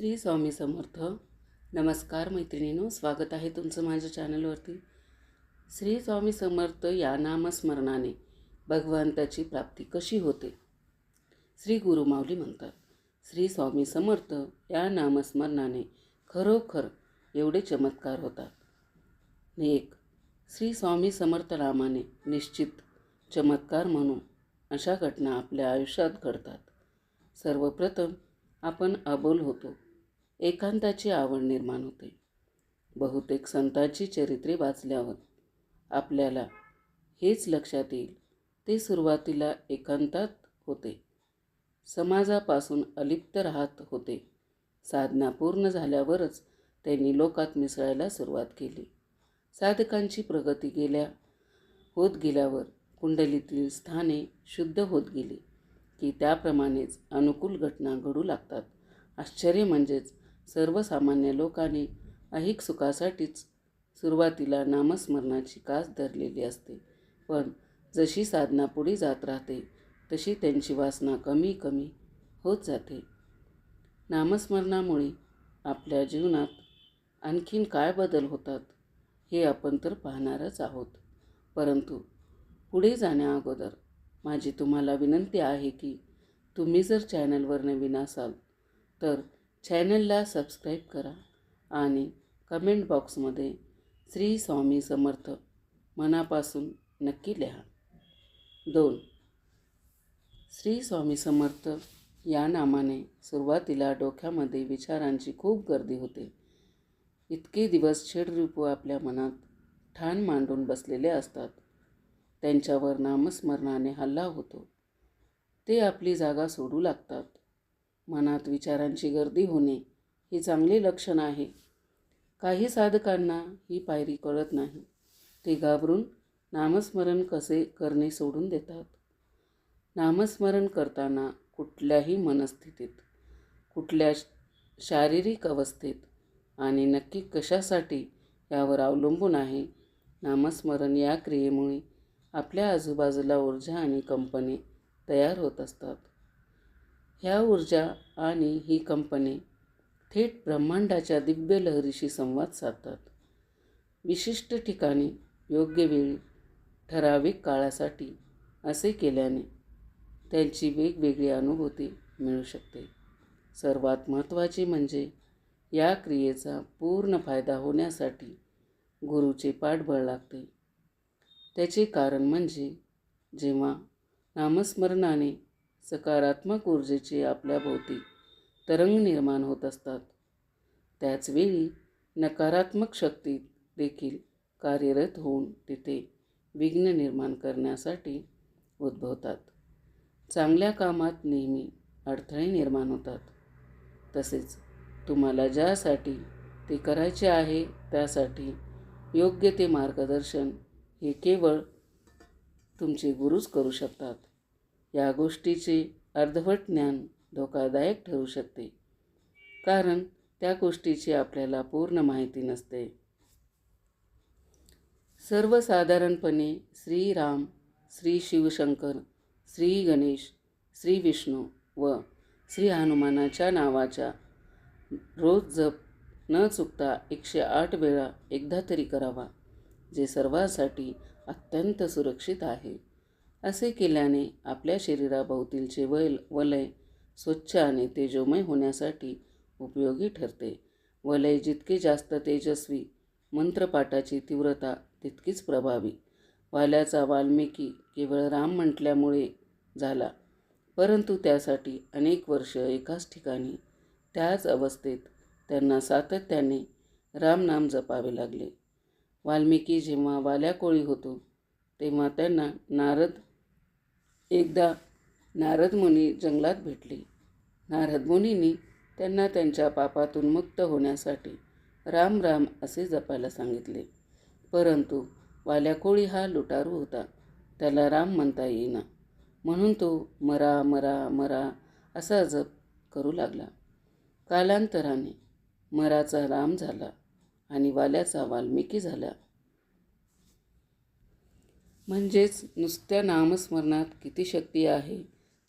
श्री स्वामी समर्थ. नमस्कार मैत्रिणीनो स्वागत आहे तुमचं माझ्या चॅनलवरती. श्री स्वामी समर्थ या नामस्मरणाने भगवंताची प्राप्ती कशी होते? श्री गुरुमाऊली म्हणतात श्री स्वामी समर्थ या नामस्मरणाने खरोखर एवढे चमत्कार होतात. एक श्री स्वामी समर्थ रामाने निश्चित चमत्कार म्हणून अशा घटना आपल्या आयुष्यात घडतात. सर्वप्रथम आपण अबोल होतो. एकांताची आवड निर्माण होते. बहुतेक संतांची चरित्रे वाचल्यावर आपल्याला हेच लक्षात येईल. ते सुरुवातीला एकांतात होते. समाजापासून अलिप्त राहत होते. साधना पूर्ण झाल्यावरच त्यांनी लोकात मिसळायला सुरुवात केली. साधकांची प्रगती गेल्या होत गेल्यावर कुंडलीतील स्थाने शुद्ध होत गेली की त्याप्रमाणेच अनुकूल घटना घडू लागतात. आश्चर्य म्हणजेच सर्वसामान्य लोकांनी अहिक सुखासाठीच सुरुवातीला नामस्मरणाची कास धरलेली असते. पण जशी साधना पुढे जात राहते तशी त्यांची वासना कमी कमी होत जाते. नामस्मरणामुळे आपल्या जीवनात आणखीन काय बदल होतात हे आपण तर पाहणारच आहोत. परंतु पुढे जाण्या अगोदर माझी तुम्हाला विनंती आहे की तुम्ही जर चॅनलवर नवीन असाल तर चॅनलला सबस्क्राईब करा आणि कमेंट बॉक्समध्ये श्री स्वामी समर्थ मनापासून नक्की लिहा. दोन श्री स्वामी समर्थ या नामाने सुरुवातीला डोक्यामध्ये विचारांची खूप गर्दी होते. इतके दिवस छेडरूप आपल्या मनात ठाण मांडून बसलेले असतात. त्यांच्यावर नामस्मरणाने हल्ला होतो. ते आपली जागा सोडू लागतात. मनात विचारांची गर्दी होणे हे चांगले लक्षण आहे. काही साधकांना ही पायरी कळत नाही. ते घाबरून नामस्मरण कसे करणे सोडून देतात. नामस्मरण करताना कुठल्याही मनस्थितीत कुठल्या शारीरिक अवस्थेत आणि नक्की कशासाठी यावर अवलंबून आहे नामस्मरण या क्रियेमुळे आपल्या आजूबाजूला ऊर्जा आणि कंपने तयार होत असतात. ह्या ऊर्जा आणि ही कंपने थेट ब्रह्मांडाच्या दिव्य लहरीशी संवाद साधतात. विशिष्ट ठिकाणी योग्य वेळी ठराविक काळासाठी असे केल्याने त्यांची वेगवेगळी अनुभूती मिळू शकते. सर्वात महत्त्वाचे म्हणजे या क्रियेचा पूर्ण फायदा होण्यासाठी गुरुचे पाठबळ लागते. त्याचे कारण म्हणजे जेव्हा नामस्मरणाने सकारात्मक ऊर्जेचे आपल्या भोवती तरंग निर्माण होत असतात. त्याचवेळी नकारात्मक शक्ती देखील कार्यरत होऊन तिथे विघ्न निर्माण करण्यासाठी उद्भवतात. चांगल्या कामात नेहमी अडथळे निर्माण होतात. तसेच तुम्हाला ज्यासाठी ते करायचे आहे त्यासाठी योग्य ते मार्गदर्शन हे केवळ तुमचे गुरुच करू शकतात. या गोष्टीचे अर्धवट ज्ञान धोकादायक ठरू शकते. कारण त्या गोष्टीची आपल्याला पूर्ण माहिती नसते. सर्वसाधारणपणे श्रीराम श्री शिवशंकर श्री गणेश श्री विष्णू व श्री हनुमानाच्या नावाच्या रोज जप न चुकता एकशे आठ वेळा एकदा तरी करावा जे सर्वांसाठी अत्यंत सुरक्षित आहे. असे केल्याने आपल्या शरीराभोवतीलचे वल वलय स्वच्छ आणि तेजोमय होण्यासाठी उपयोगी ठरते. वलय जितके जास्त तेजस्वी मंत्रपाठाची तीव्रता तितकीच प्रभावी. वाल्याचा वाल्मिकी केवळ राम म्हटल्यामुळे झाला परंतु त्यासाठी अनेक वर्ष एकाच ठिकाणी त्याच अवस्थेत त्यांना सातत्याने रामनाम जपावे लागले. वाल्मिकी जेव्हा वाल्याकोळी होतो तेव्हा त्यांना नारद एकदा नारद मुनी जंगलात भेटले. नारद मुनींनी त्यांना त्यांच्या पापातून मुक्त होण्यासाठी राम राम असे जपायला सांगितले. परंतु वाल्याकोळी हा लुटारू होता. त्याला राम म्हणता येईना. म्हणून तो मरा मरा मरा असा जप करू लागला. कालांतराने मराचा राम झाला आणि वाल्याचा वाल्मिकी झाला. म्हणजेच नुसत्या नामस्मरणात किती शक्ती आहे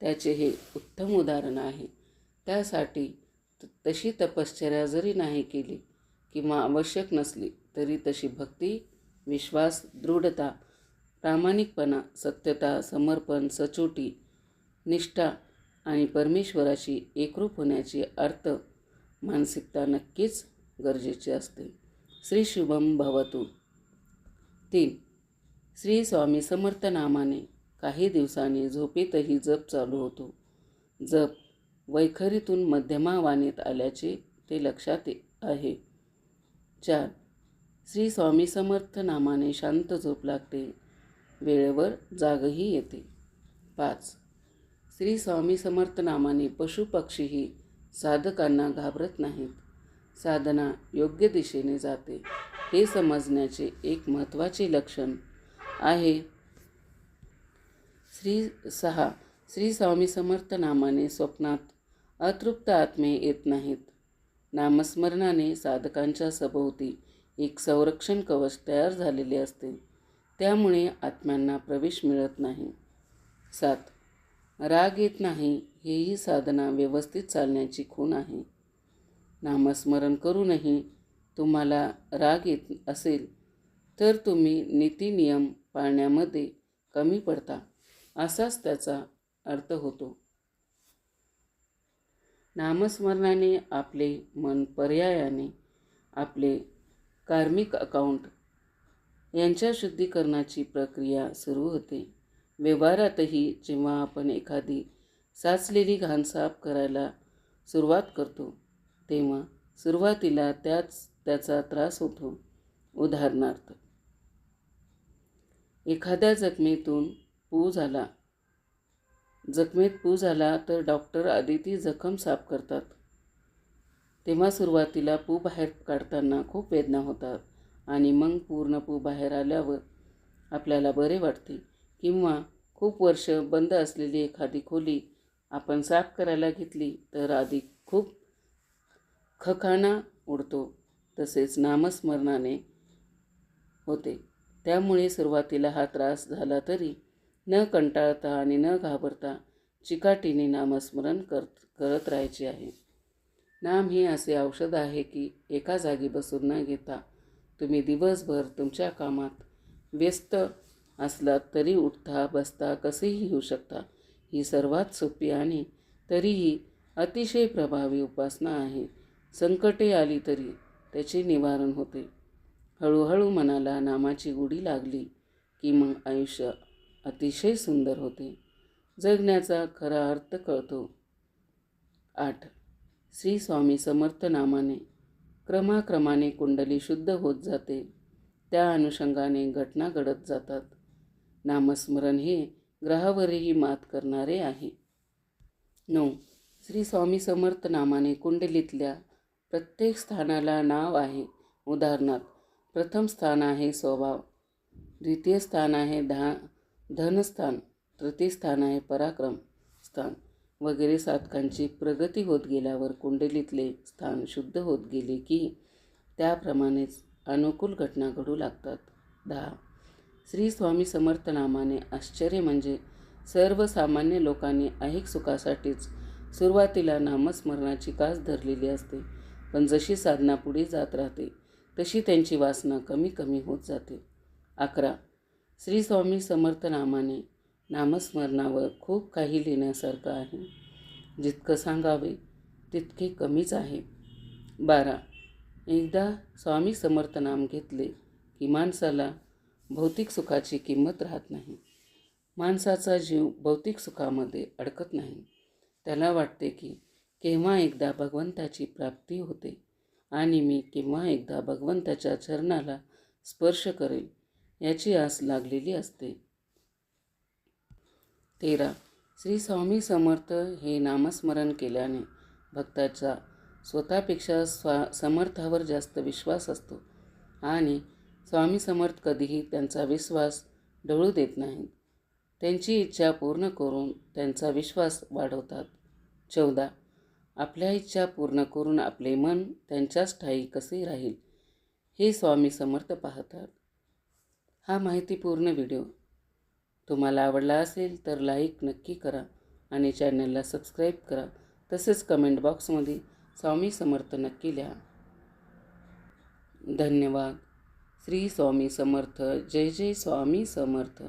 त्याचे हे उत्तम उदाहरण आहे. त्यासाठी त- तशी तपश्चर्या जरी नाही केली किंवा आवश्यक नसली तरी तशी भक्ती विश्वास दृढता प्रामाणिकपणा सत्यता समर्पण सचोटी निष्ठा आणि परमेश्वराशी एकरूप होण्याची अर्थ मानसिकता नक्कीच गरजेची असते. श्री शुभम भवतू. तीन श्री स्वामी समर्थ नामाने काही दिवसांनी झोपेतही जप चालू होतो. जप वैखरीतून मध्यमावानेत आल्याचे ते लक्षात आहे. चार. श्री स्वामी समर्थ नामाने शांत झोप लागते. वेळेवर जागही येते. पाच. श्री स्वामी समर्थ नामाने पशुपक्षीही साधकांना घाबरत नाहीत. साधना योग्य दिशेने जाते. हे समजण्याचे एक महत्त्वाचे लक्षण आहे. श्री सहा श्री स्वामी समर्थ नामाने स्वप्नात अतृप्त आत्मे येत नाहीत. नामस्मरणाने साधकांच्या सभोवती एक संरक्षण कवच तयार झालेले असते. त्यामुळे आत्म्यांना प्रवेश मिळत नाही. सात राग येत नाही हेही साधना व्यवस्थित चालण्याची खूण आहे. नामस्मरण करूनही तुम्हाला राग येत असेल तर तुम्ही नीतिनियम पाळण्यामध्ये कमी पडता असाच त्याचा अर्थ होतो. नामस्मरणाने आपले मन पर्यायाने आपले कार्मिक अकाउंट यांच्या शुद्धीकरणाची प्रक्रिया सुरू होते. व्यवहारातही जेव्हा आपण एखादी साचलेली घाण साफ करायला सुरुवात करतो तेव्हा सुरुवातीला त्याच त्याचा त्रास होतो. उदाहरणार्थ एखाद्या जखमेतून पू झाला. जखमेत पू झाला तर डॉक्टर आधी ती जखम साफ करतात. तेव्हा सुरुवातीला पू बाहेर काढताना खूप वेदना होतात आणि मग पूर्ण पू बाहेर आल्यावर आपल्याला बरे वाटते किंवा खूप वर्ष बंद असलेली एखादी खोली आपण साफ करायला घेतली तर आधी खूप खखाणा उडतो. तसेच नामस्मरणाने होते. त्यामुळे सुरुवातीला हा त्रास झाला तरी न कंटाळता आणि न घाबरता चिकाटीने नामस्मरण कर करत राहायचे आहे. नाम हे असे औषध आहे की एका जागी बसून न घेता तुम्ही दिवसभर तुमच्या कामात व्यस्त असलात तरी उठता बसता कसेही येऊ शकता ही सर्वात सोपी आणि तरीही अतिशय प्रभावी उपासना आहे. संकटे आली तरी त्याचे निवारण होते. हळूहळू मनाला नामाची गुढी लागली की मग आयुष्य अतिशय सुंदर होते. जगण्याचा खरा अर्थ कळतो. आठ. श्री स्वामी समर्थ नामाने क्रमाक्रमाने कुंडली शुद्ध होत जाते. त्या अनुषंगाने घटना घडत जातात. नामस्मरण हे ग्रहावरही मात करणारे आहे. नऊ. श्री स्वामी समर्थ नामाने कुंडलीतल्या प्रत्येक स्थानाला नाव आहे. उदाहरणार्थ प्रथम स्थान आहे स्वभाव. द्वितीय स्थान आहे धा धनस्थान तृतीय स्थान आहे पराक्रम स्थान. वगैरे साधकांची प्रगती होत गेल्यावर कुंडलीतले स्थान शुद्ध होत गेले की त्याप्रमाणेच अनुकूल घटना घडू लागतात. दहा श्री स्वामी समर्थनामाने आश्चर्य म्हणजे सर्वसामान्य लोकांनी ऐहिक सुखासाठीच सुरुवातीला नामस्मरणाची कास धरलेली असते पण जशी साधना पुढे जात राहते तशी त्यांची वासना कमी कमी होत जाते. अकरा. श्री स्वामी समर्थ नामाने नामस्मरणावर खूप काही लिहिण्यासारखं आहे. जितकं सांगावे तितके कमीच आहे. बारा. एकदा स्वामी समर्थ नाम घेतले की माणसाला भौतिक सुखाची किंमत राहत नाही. माणसाचा जीव भौतिक सुखामध्ये अडकत नाही. त्याला वाटते की केव्हा एकदा भगवंताची प्राप्ती होते. आणि मी किंवा एकदा भगवंताच्या चरणाला स्पर्श करेल याची आस लागलेली असते. तेरा. श्री स्वामी समर्थ हे नामस्मरण केल्याने भक्ताचा स्वतःपेक्षा स्वा समर्थावर जास्त विश्वास असतो आणि स्वामी समर्थ कधीही त्यांचा विश्वास ढळू देत नाहीत. त्यांची इच्छा पूर्ण करून त्यांचा विश्वास वाढवतात. चौदा. आपल्या इच्छा पूर्ण करून आपले मन त्यांच्याच ठाई कसे राहील हे स्वामी समर्थ पाहतात. हा माहितीपूर्ण व्हिडिओ. तुम्हाला आवडला असेल तर लाईक नक्की करा आणि चॅनलला सबस्क्राईब करा. तसेच कमेंट बॉक्समध्ये स्वामी समर्थ नक्की लिहा. धन्यवाद. श्री स्वामी समर्थ. जय जय स्वामी समर्थ.